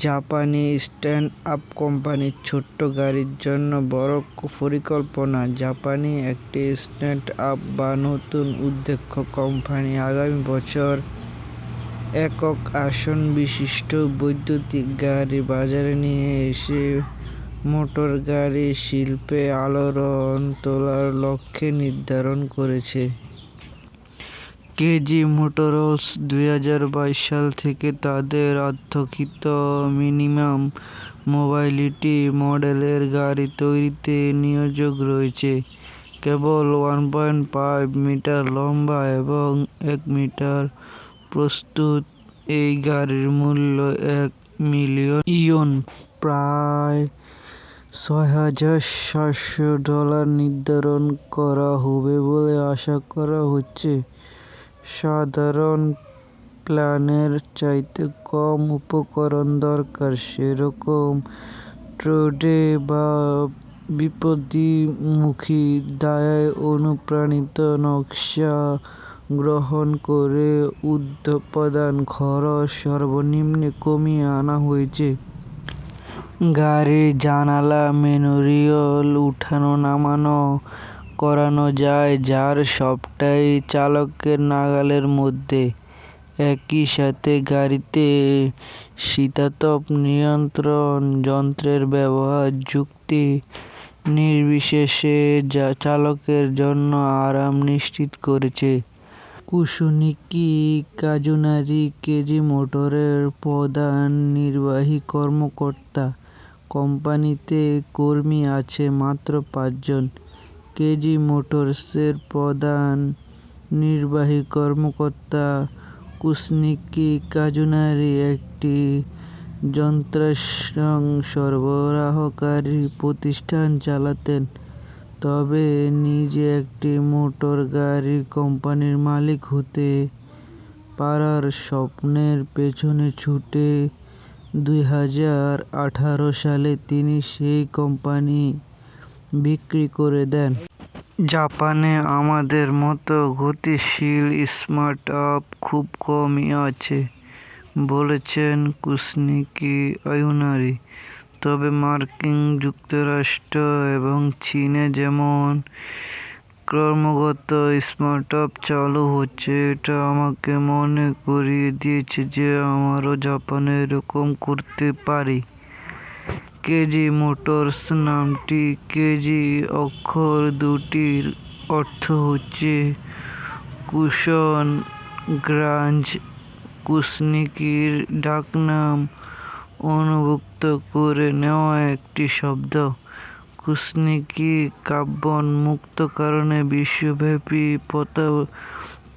জাপানি stand up কোম্পানির ছোট্ট গাড়ির জন্য বড় পরিকল্পনা। জাপানি একটি স্ট্যান্ড আপ বা নতুন উদ্যোক্তা কোম্পানি আগামী বছর একক আসন বিশিষ্ট বৈদ্যুতিক গাড়ি বাজারে নিয়ে এসে মোটরগাড়ি শিল্পে আলোড়ন তোলার লক্ষ্য নির্ধারণ করেছে। কেজি মোটরস দুই হাজার বাইশ সাল থেকে তাদের অতর্কিত মিনিমাম মোবিলিটি মডেলের গাড়ি তৈরিতে নিয়োজিত রয়েছে। কেবল ওয়ান পয়েন্ট ফাইভ মিটার লম্বা এবং এক মিটার প্রস্তুত। এই গাড়ির মূল্য এক মিলিয়ন ইয়ন। প্রায় ছয় হাজার সাতশো ডলার নির্ধারণ করা হবে বলে আশা করা হচ্ছে। সাধারণ প্ল্যানের চাইতে কম উপকরণ দরকার। সেরকম ট্রেডে বা বিপথগামী দায় অনুপ্রাণিত নকশা গ্রহণ করে উৎপাদন খরচ সর্বনিম্নে কমিয়ে আনা হয়েছে। গাড়ির জানালা ম্যানুয়ালি উঠানো নামানো করানো যায় যার সবটাই চালকের নাগালের মধ্যে। একই সাথে গাড়িতে শীতাতপ নিয়ন্ত্রণ যন্ত্রের ব্যবহার, যুক্তি নির্বিশেষে যা চালকের জন্য আরাম নিশ্চিত করেছে। কাজুনিকি কাজুনারি কেজি মোটরের প্রধান নির্বাহী কর্মকর্তা কোম্পানিতে কর্মী আছে মাত্র পাঁচজন। কেজি মোটরসের প্রধান নির্বাহী কর্মকর্তা কাজুনিকি কাজুনারি একটি যন্ত্রাংশ সরবরাহকারী প্রতিষ্ঠান চালাতেন, তবে নিজে একটি মোটর গাড়ি কোম্পানির মালিক হতে পারার স্বপ্নের পেছনে ছুটে দুই হাজার আঠারো সালে তিনি সেই কোম্পানি বিক্রি করে দেন। জাপানে আমাদের মতো গতিশীল স্টার্ট আপ খুব কমই আছে, বলেছেন কাজুনিকি কাজুনারি তবে মার্কিন যুক্তরাষ্ট্র এবং চীনে যেমন ক্রমাগত স্টার্ট আপ চালু হচ্ছে, এটা আমাকে মনে করিয়ে দিয়েছে যে আমরাও জাপানে এরকম করতে পারি। কেজি মোটরস নামটি কেজি অক্ষর দুটির অর্থ হচ্ছে কুশন গ্রাজ কাজুনিকির ডাকনাম অন্তর্ভুক্ত করে নেওয়া একটি শব্দ। কাজুনিকি কার্বন মুক্ত কারণে বিশ্বব্যাপী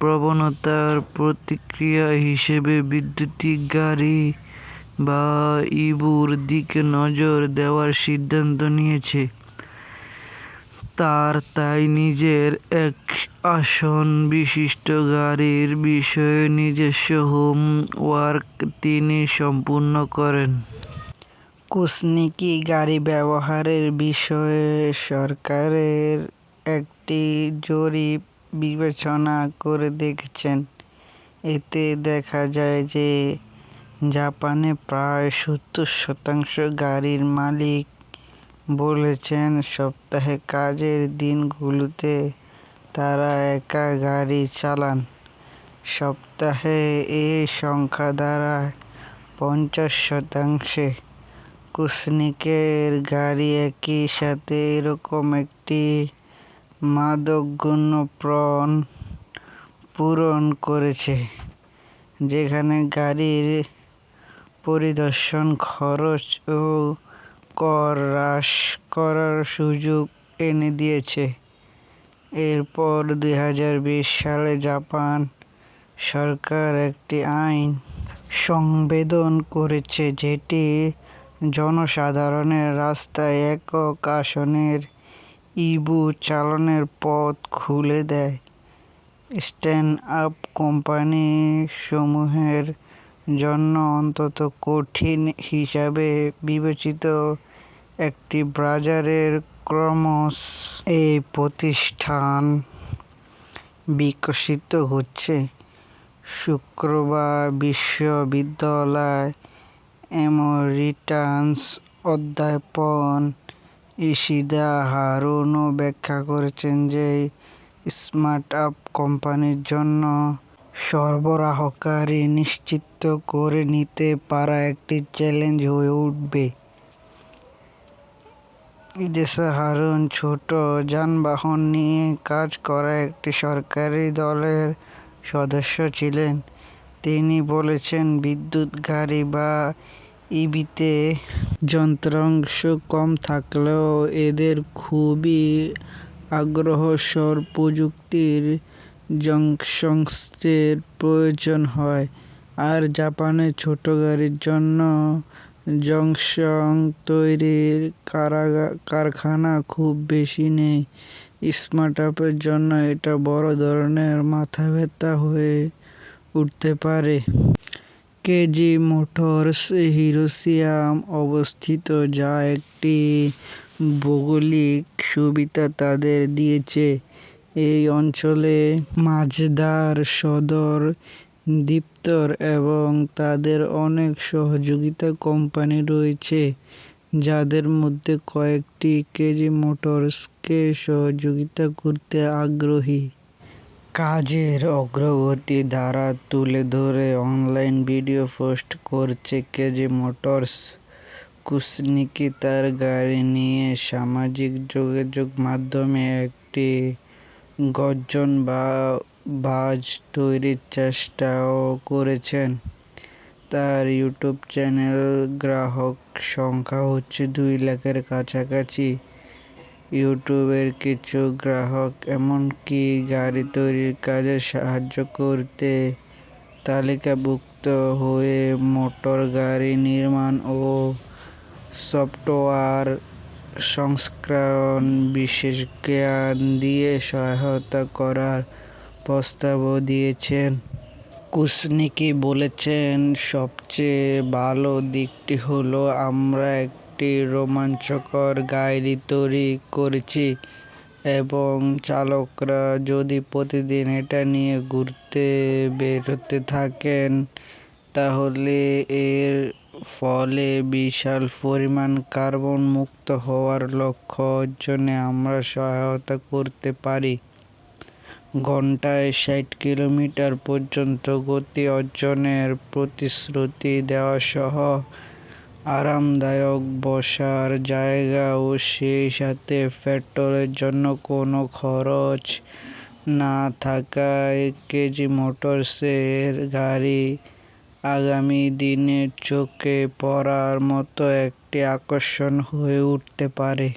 প্রবণতার প্রতিক্রিয়া হিসেবে বৈদ্যুতিক গাড়ি বা ইবুর দিকে নজর দেওয়ার সিদ্ধান্ত নিয়েছে। তার তাই নিজের এক আসন বিশিষ্ট গাড়ির বিষয়ে নিজস্ব হোম ওয়ার্ক তিনি সম্পূর্ণ করেন। কুসনিকি গাড়ি ব্যবহারের বিষয়ে সরকারের একটি জরিপ বিবেচনা করে দেখেছেন? এতে দেখা যায় যে জাপানে প্রায় সত্তর শতাংশ গাড়ির মালিক বলেছেন, সপ্তাহে কাজের দিনগুলোতে তারা একা গাড়ি চালান। সপ্তাহে এই সংখ্যা দাঁড়ায় পঞ্চাশ শতাংশে। কাজুনিকির গাড়ি একই সাথে এরকম একটি মাদকদ্রব্য পূরণ করেছে, যেখানে গাড়ির পরিদর্শন, খরচ ও কর হ্রাস করার সুযোগ এনে দিয়েছে। এরপর দুই হাজার বিশ সালে জাপান সরকার একটি আইন সংবেদন করেছে যেটি জনসাধারণের রাস্তায় একক আসনের ইবু চালানোর পথ খুলে দেয়। স্ট্যান্ড আপ কোম্পানি সমূহের জন্য অত্যন্ত কঠিন হিসাবে বিবেচিত একটি বাজারে ক্রমশ এই প্রতিষ্ঠান বিকশিত হচ্ছে। শুক্রবার বিশ্ববিদ্যালয় এমরিটান্স অধ্যাপন ইশিদা হারুনও ব্যাখ্যা করেছেন যে স্মার্ট আপ কোম্পানির জন্য সরবরাহকারী নিশ্চিত করে নিতে পারা একটি চ্যালেঞ্জ হয়ে উঠবে। ইদেসা হারুন ছোট যানবাহন নিয়ে কাজ করা একটি সরকারি দলের সদস্য ছিলেন। তিনি বলেছেন, বিদ্যুৎ গাড়ি বা ইভিতে যন্ত্রাংশ কম থাকলেও এদের খুবই আগ্রহ সৌর প্রযুক্তির যন্ত্রাংশের প্রয়োজন হয়। আর জাপানে ছোট গাড়ির জন্য যন্ত্রাংশ তৈরির কারাগা কারখানা খুব বেশি নেই। স্টার্টআপের জন্য এটা বড় ধরনের মাথাব্যথা হয়ে উঠতে পারে। কেজি মোটরস হিরোশিমায় অবস্থিত, যা একটি ভৌগোলিক সুবিধা তাদের দিয়েছে। এই অঞ্চলে মাজদার সদর দপ্তর এবং তাদের অনেক সহযোগী কোম্পানি রয়েছে, যাদের মধ্যে কয়েকটি কেজি মোটরসকে সহযোগিতা করতে আগ্রহী। কাজের অগ্রগতি ধারা তুলে ধরে অনলাইন ভিডিও পোস্ট করছে কেজি মোটরস। কুৎসিনী তার গাড়ি নিয়ে সামাজিক যোগাযোগ মাধ্যমে একটি গর্জন বা বাজ তৈরির চেষ্টাও করেছেন। তার ইউটিউব চ্যানেল গ্রাহক সংখ্যা হচ্ছে দুই লাখের কাছাকাছি। ইউটিউবের কিছু গ্রাহক এমনকি গাড়ি তৈরির কাজে সাহায্য করতে তালিকাভুক্ত হয়ে মোটর গাড়ি নির্মাণ ও সফটওয়্যার সংস্করণ বিশেষ জ্ঞান দিয়ে সহায়তা করার প্রস্তাবও দিয়েছেন। কুৎসিনী বলেছেন, সবচেয়ে ভালো দিকটি হলো আমরা একটি রোমাঞ্চকর গাড়ি তৈরি করেছি এবং চালকরা যদি প্রতিদিন এটা নিয়ে ঘুরতে বেরোতে থাকেন, তাহলে এর ফলে বিশাল পরিমাণ কার্বন মুক্ত হওয়ার লক্ষ্য অর্জনে আমরা সহায়তা করতে পারি। ঘন্টায় ষাট কিলোমিটার পর্যন্ত গতি অর্জনের প্রতিশ্রুতি দেওয়াসহ আরামদায়ক বসার জায়গা ও সেই সাথে পেট্রোলের জন্য কোনো খরচ না থাকায় কেজি মোটরসের গাড়ি আগামী দিনে চোখে পড়ার মতো একটি আকর্ষণ হয়ে উঠতে পারে।